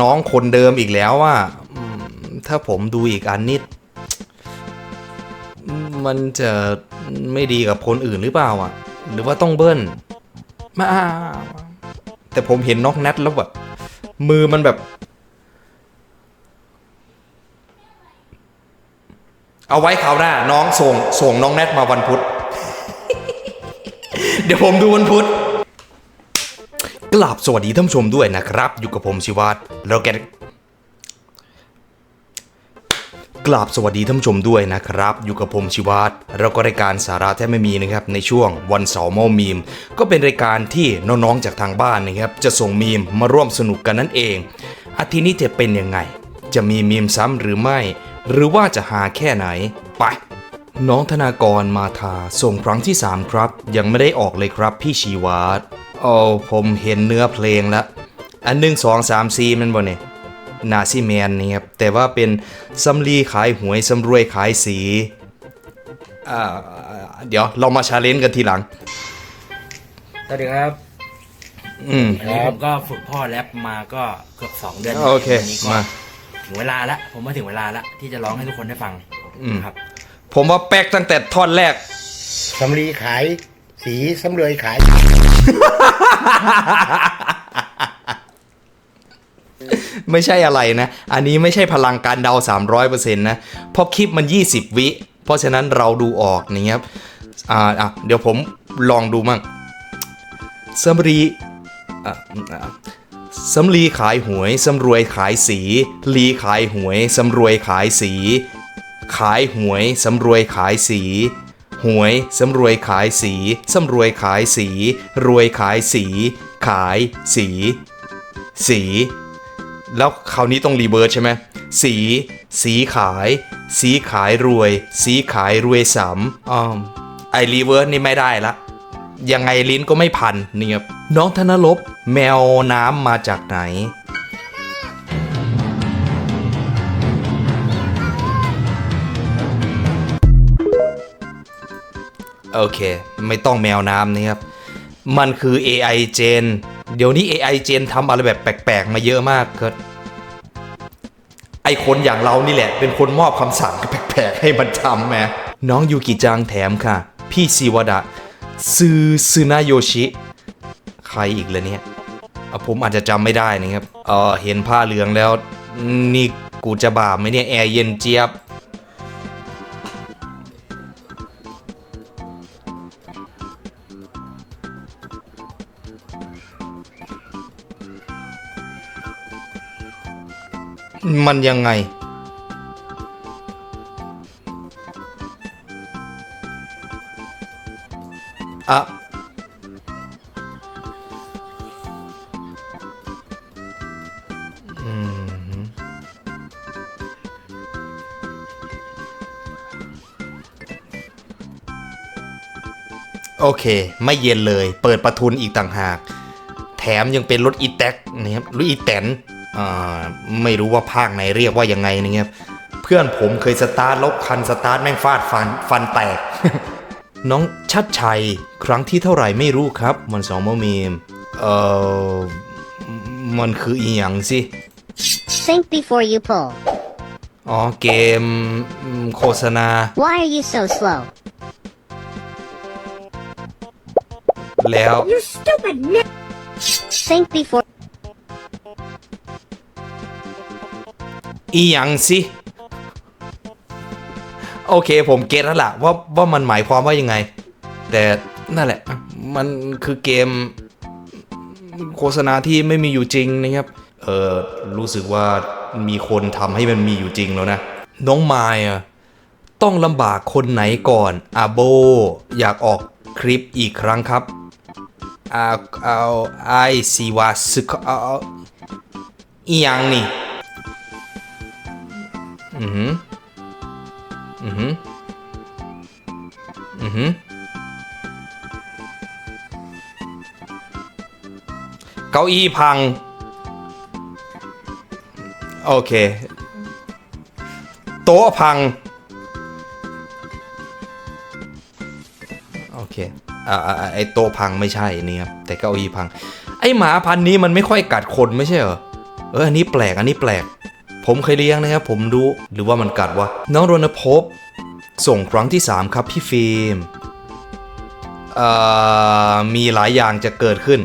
น้องคนเดิมอีกแล้วว่าถ้าผมดูอีกอันนิด มันจะไม่ดีกับคนอื่นหรือเปล่าอะ หรือว่าต้องเบิ้ลมาแต่ผมเห็นน้องแนทแล้วแบบ มือมันแบบ เอาไว้คราวหน้า น้องส่งส่งน้องแนทมาวันพุธ เดี๋ยวผมดูวันพุธ กราบสวัสดีท่านผู้ชมด้วยนะครับ อยู่กับผมชิวัตรแล้วแกกราบสวัสดีท่านผู้ชมด้วยนะครับ อยู่กับผมชิวัตเรแล้วก็รายการสาระแทบไม่มีนะครับในช่วงวันเสาร์เมามีม ก็เป็นรายการที่น้องๆจากทางบ้านนะครับจะส่งมีมมาร่วมสนุกกันนั่นเอง อาทิตย์นี้จะเป็นยังไง จะมีมีมซ้ำหรือไม่ หรือว่าจะหาแค่ไหนไปน้องธนากรมาทาส่งครั้งที่ 3 ครับ ยังไม่ได้ออกเลยครับพี่ชีวัตร โอ้ผมเห็นเนื้อเพลงแล้ว อันหนึ่งสองสามสี่มันบ่เนี่ยนาซีแมนนี่ครับ แต่ว่าเป็นสำลีขายหวยสำรวยขายสีอ่าเดี๋ยวเรามาชาเลนจ์กันทีหลัง สวัสดีครับ อืมอันนี้ผมก็ฝึกพ่อแรปมาก็เกือบสองเดือนโอเควันนี้ก็มาถึงเวลาละ ผมมาถึงเวลาละที่จะร้องให้ทุกคนได้ฟังอืมครับ ผมว่าแป๊กตั้งแต่ท่อนแรกสำลีขายสีสำเรยขาย ไม่ใช่อะไรนะ อันนี้ไม่ใช่พลังการเดา 300%นะ เพราะคลิปมัน 20 วิ เพราะฉะนั้นเราดูออกนี่ครับ อ่าอะเดี๋ยวผมลองดูมั่งสำลีสำลีขายหวยสำรวยขายสี ลีขายหวยสำรวยขายสี ขายหวยสำรวยขายสี หวยสำรวยขายสีสำรวยขายสี รวยขายสี ขายสี สี แล้วคราวนี้ต้องรีเบิร์ดใช่ไหมสี สีขาย สีขายรวย สีขายรวยสามอ้อมไอรีเวิร์ดนี่ไม่ได้ละยังไงลิ้นก็ไม่พันเนี่ยบน้องธนลบแมวน้ำมาจากไหน โอเค ไม่ต้องแมวน้ำนะครับ มันคือ AI Gen เดี๋ยวนี้ AI Gen ทำอะไรแบบแปลกๆ มาเยอะมากเกิดไอคนอย่างเรานี่แหละ เป็นคนมอบคำสั่งแปลกๆ ให้มันทำแมน้องยูกิจังแถมค่ะ พี่ซีวดะซือซึนาโยชิ ใครอีกเลยเนี่ยอะผมอาจจะจำไม่ได้นะครับเออเห็นผ้าเหลืองแล้ว นี่กูจะบาปไหมเนี่ย แอร์เย็นเจี๊ยบ มันยังไง อะ อืม โอเค ไม่เย็นเลย เปิดประทุนอีกต่างหาก แถมยังเป็นรถอีแท็กนะครับรถอีแตน ไม่รู้ว่าภาคไหนเรียกว่ายังไงนะครับเพื่อนผมเคยสตาร์ทแลบคันสตาร์ทแม่งฟาดฟันฟันแตก น้องชัดชัยครั้งที่เท่าไหร่ไม่รู้ครับ มันสองโมมีมเอ่อมันคืออีหยังสิ Think before you pull. อ๋อเกมอืมโฆษณา Why are you so slow? แล้ว Think before อีหยังสิโอเคผมเก็ตแล้วล่ะว่าว่ามันหมายความว่ายังไง แต่นั่นแหละ มันคือเกม โฆษณาที่ไม่มีอยู่จริงนะครับ เออรู้สึกว่ามีคนทำให้มันมีอยู่จริงแล้วนะ น้องไมายอะต้องลำบากคนไหนก่อนอาโบ อยากออกคลิปอีกครั้งครับอาเอาไอซีวาสึกเอาอาอียังนี่ อือหือ อือหือ อือหือ เก้าอี้พัง โอเค โต๊ะพัง โอเคอ่าอ่าอ่าไอโต๊ะพังไม่ใช่นี่ครับ แต่เก้าอี้พัง ไอหมาพันนี้มันไม่ค่อยกัดคนไม่ใช่เหรอ เออ อันนี้แปลก อันนี้แปลก ผมเคยเลี้ยงนะครับ ผมรู้หรือว่ามันกัดวะน้องรณภพส่งครั้งที่ 3 ครับพี่ฟิล์มมีหลายอย่างจะเกิดขึ้น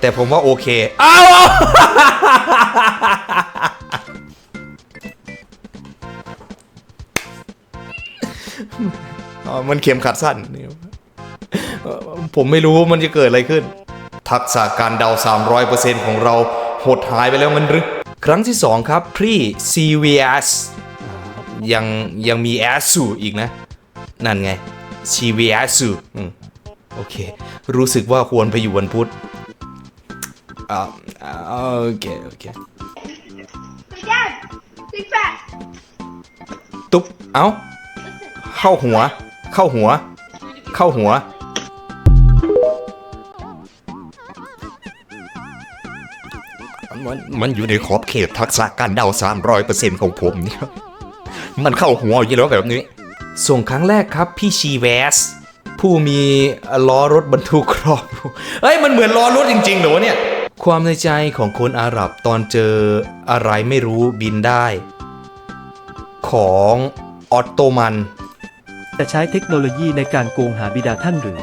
แต่ผมว่าโอเคอ้าวมันเข็มขัดสั้น ผมไม่รู้มันจะเกิดอะไรขึ้น ทักษะการเดา 300%ของเราหดหายไปแล้วมันหรือ ครั้งที่ 2 ครับพรี CVS ยังยังมี a s u อีกนะ นั่นไง CVS อืมโอเค รู้สึกว่าควรไปอยู่วันพุธอ่าอ่าโอเค โอเค Dad, big fat. ตุ๊บ เอ้า เข้าหัว เข้าหัว เข้าหัว มันมันอยู่ในขอบเขตทักษะการเดา300%ของผมเนี่ยมันเข้าหัวอยู่แล้วแบบนี้ ส่งครั้งแรกครับพี่ชีแวส ผู้มีล้อรถบรรทุกครอบเฮ้ยมันเหมือนล้อรถจริงๆเหรอเนี่ย ความในใจของคนอาหรับตอนเจออะไรไม่รู้บินได้ ของออตโตมัน จะใช้เทคโนโลยีในการโกงหาบิดาท่านหรือ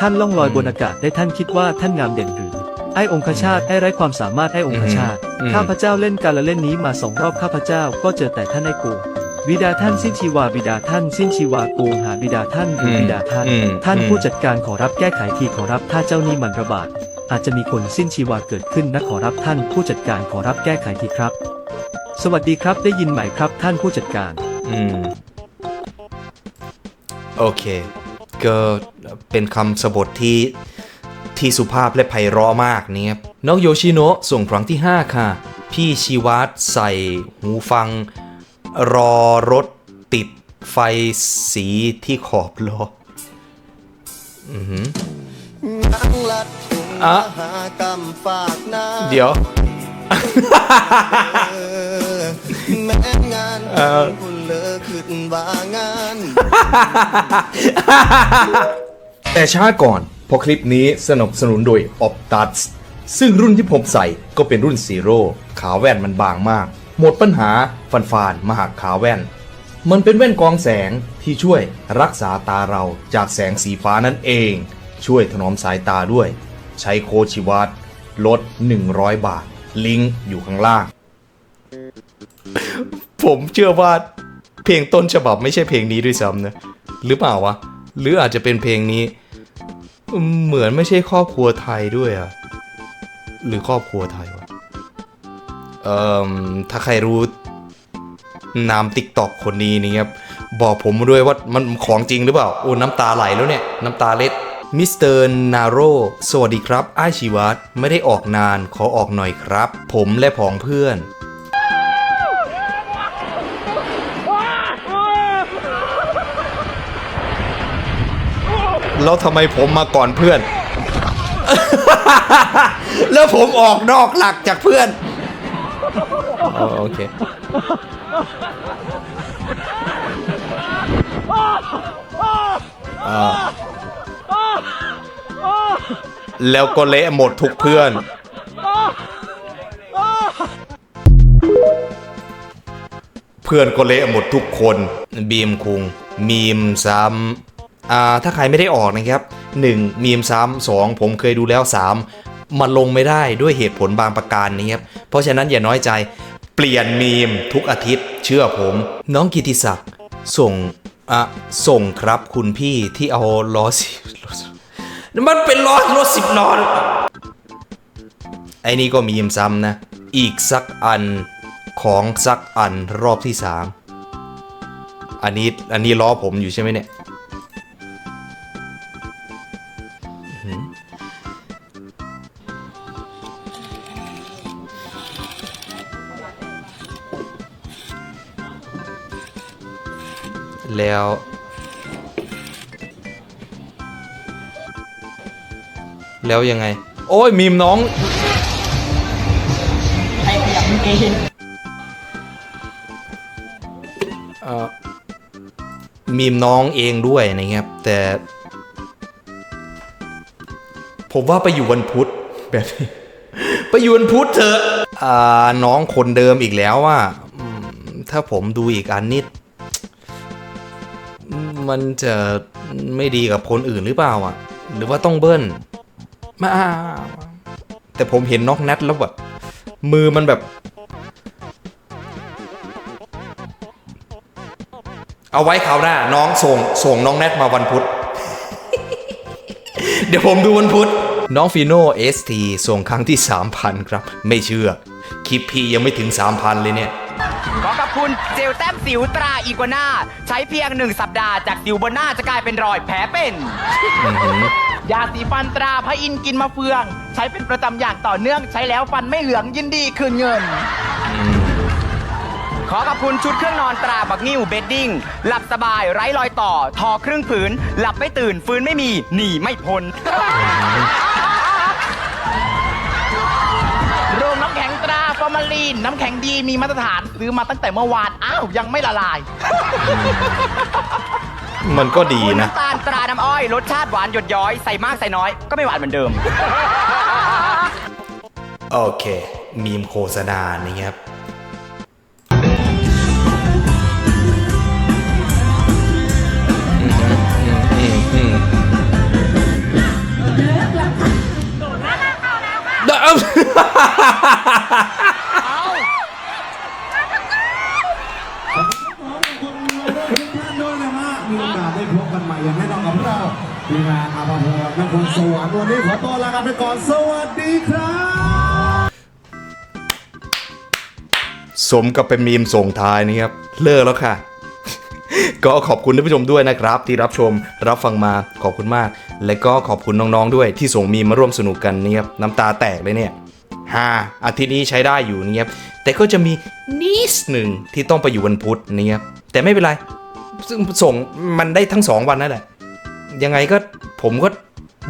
ท่านล่องลอยบนอากาศได้ท่านคิดว่าท่านงามเด่นหรือ ไอ้องคชาตไอ้ไร้ความสามารถไอ้องคชาตอืมข้าพเจ้าเล่นการละเล่นนี้มาสองรอบข้าพเจ้าก็เจอแต่ท่านไอ้โกงบิดาท่านสิ้นชีวาบิดาท่านสิ้นชีวาโกงหาบิดาท่านหรือบิดาท่านอืมท่านอืมผู้จัดการขอรับแก้ไขทีขอรับถ้าเจ้าหนี้มันระบาด อาจจะมีคนสิ้นชีวาเกิดขึ้นนะขอรับท่านผู้จัดการขอรับแก้ไขทีครับ สวัสดีครับได้ยินไหมครับท่านผู้จัดการ อืม โอเค ก็เป็นคำสบทที่ ที่สุภาพและไพเราะมากเนี่ยครับน้องโยชิโนะส่งครั้งที่ 5 ค่ะ พี่ชีวัตใส่หูฟัง รอรถติดไฟสีที่ขอบล้ออือหือนั่งลัดถุงอะมหากรรมฝากหน้าเดี๋ยวเออแม้งานเอ่อคุณเลอขึ้นว่างาน แต่ช้าก่อน เพราะคลิปนี้สนับสนุนโดย Optus ซึ่งรุ่นที่ผมใส่ก็เป็นรุ่นซีโร่ขาแว่นมันบางมาก หมดปัญหาฟันฟานมาหักขาแว่น มันเป็นแว่นกองแสงที่ช่วยรักษาตาเราจากแสงสีฟ้านั่นเอง ช่วยถนอมสายตาด้วย ใช้โคชิวัตลด 100 บาท ลิงก์อยู่ข้างล่าง ผมเชื่อว่าเพลงต้นฉบับไม่ใช่เพลงนี้ด้วยซ้ำนะ หรือเปล่าวะ หรืออาจจะเป็นเพลงนี้ เหมือนไม่ใช่ครอบครัวไทยด้วยอะหรือครอบครัวไทยวะเอ่อถ้าใครรู้นามติ๊กตอกคนนี้นี่ครับ บอกผมด้วยว่ามันของจริงหรือเปล่า โอ้น้ำตาไหลแล้วเนี่ย น้ำตาเล็ดมิสเตอร์นาโรสวัสดีครับอ้าชีวัตไม่ได้ออกนานขอออกหน่อยครับ ผมและผองเพื่อน แล้วทำไมผมมาก่อนเพื่อน แล้วผมออกนอกหลักจากเพื่อนอ๋อโอเคอ่าแล้วก็เละหมดทุกเพื่อน เพื่อนก็เละหมดทุกคน บีมคุงมีมซ้ำอ่า ถ้าใครไม่ได้ออกนะครับ 1. มีมซ้ำสองผมเคยดูแล้ว 3. มันลงไม่ได้ด้วยเหตุผลบางประการนี้ครับ เพราะฉะนั้นอย่าน้อยใจเปลี่ยนมีมทุกอาทิตย์ เชื่อผม น้องกิติศักดิ์ส่งอะส่งครับคุณพี่ที่เอาล้อสิมันเป็นล้อรถสิบล้อหรือเปล่าไอ้นี่ก็มีมซ้ำนะ อีกสักอันของสักอันรอบที่สามอันนี้อันนี้ล้อผมอยู่ใช่ไหมเนี่ย แล้วแล้วยังไง โอ้ยมีมน้องเอ่อมีมน้องเองด้วยนะครับแต่ ผมว่าไปอยู่วันพุธแบบนี้ไปอยู่วันพุธเถอะอ่าน้องคนเดิมอีกแล้วว่าถ้าผมดูอีกอันนิด มันจะไม่ดีกับคนอื่นหรือเปล่าอะ หรือว่าต้องเบิ้ลมาแต่ผมเห็นน้องแนทแล้วแบบมือมันแบบ เอาไว้คราวหน้า น้องส่งส่งน้องแนทมาวันพุธ เดี๋ยวผมดูวันพุธ น้องฟีโน่เอสทีส่งครั้งที่ 3,000 ครับ ไม่เชื่อ คลิปพี่ยังไม่ถึง 3,000 เลยเนี่ย ขอขอบคุณเจลแต้มสิวตราอีกัวน่าใช้เพียงหนึ่งสัปดาห์จากสิวบนหน้าจะกลายเป็นรอยแผลเป็นยาสีฟันตราพระอินทร์กินมะเฟือง ใช้เป็นประจำอย่างต่อเนื่องใช้แล้วฟันไม่เหลืองยินดีคืนเงิน ขอขอบคุณชุดเครื่องนอนตราบักนิ้วเบดดิ้งหลับสบายไร้รอยต่อ ทอครึ่งผืน หลับไม่ตื่นฟื้นไม่มี หนีไม่พ้น โรงน้ำแข็งตราฟอร์มาลีน น้ำแข็งดีมีมาตรฐานซื้อมาตั้งแต่เมื่อวาน อ้าว ยังไม่ละลาย มันก็ดีนะ น้ำตาลตราน้ำอ้อย รสชาติหวานหยดย้อย ใส่มากใส่น้อย ก็ไม่หวานเหมือนเดิม โอเค มีมโฆษณานี่ครับ ด้วยนะฮะมีโอกาสได้พบกันใหม่อย่างแน่นอนกับเราทีมงานอาภาพรนครสวรรค์วันนี้ขอตัวลากันไปก่อนสวัสดีครับ สมกับเป็นมีมส่งท้ายนี่ครับ เลิกแล้วค่ะ ก็ขอบคุณท่านผู้ชมด้วยนะครับ ที่รับชมรับฟังมาขอบคุณมาก และก็ขอบคุณน้องๆด้วยที่ส่งมีมมาร่วมสนุกกันนี่ครับน้ำตาแตกเลยเนี่ย ฮ่าอาทิตย์นี้ใช้ได้อยู่เนี่ยครับแต่ก็จะมีนิดหนึ่งที่ต้องไปอยู่วันพุธเนี่ยครับแต่ไม่เป็นไร ซึ่งส่งมันได้ทั้งสองวันนั่นแหละ ยังไงก็ผมก็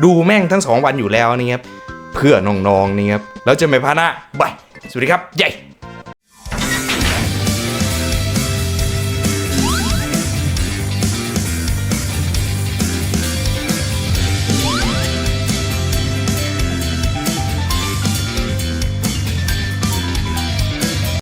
ดูแม่งทั้งสองวันอยู่แล้วนี่ครับเพื่อน้องๆนี่ครับแล้วจะไม่พลาดนะบายสวัสดีครับใหญ่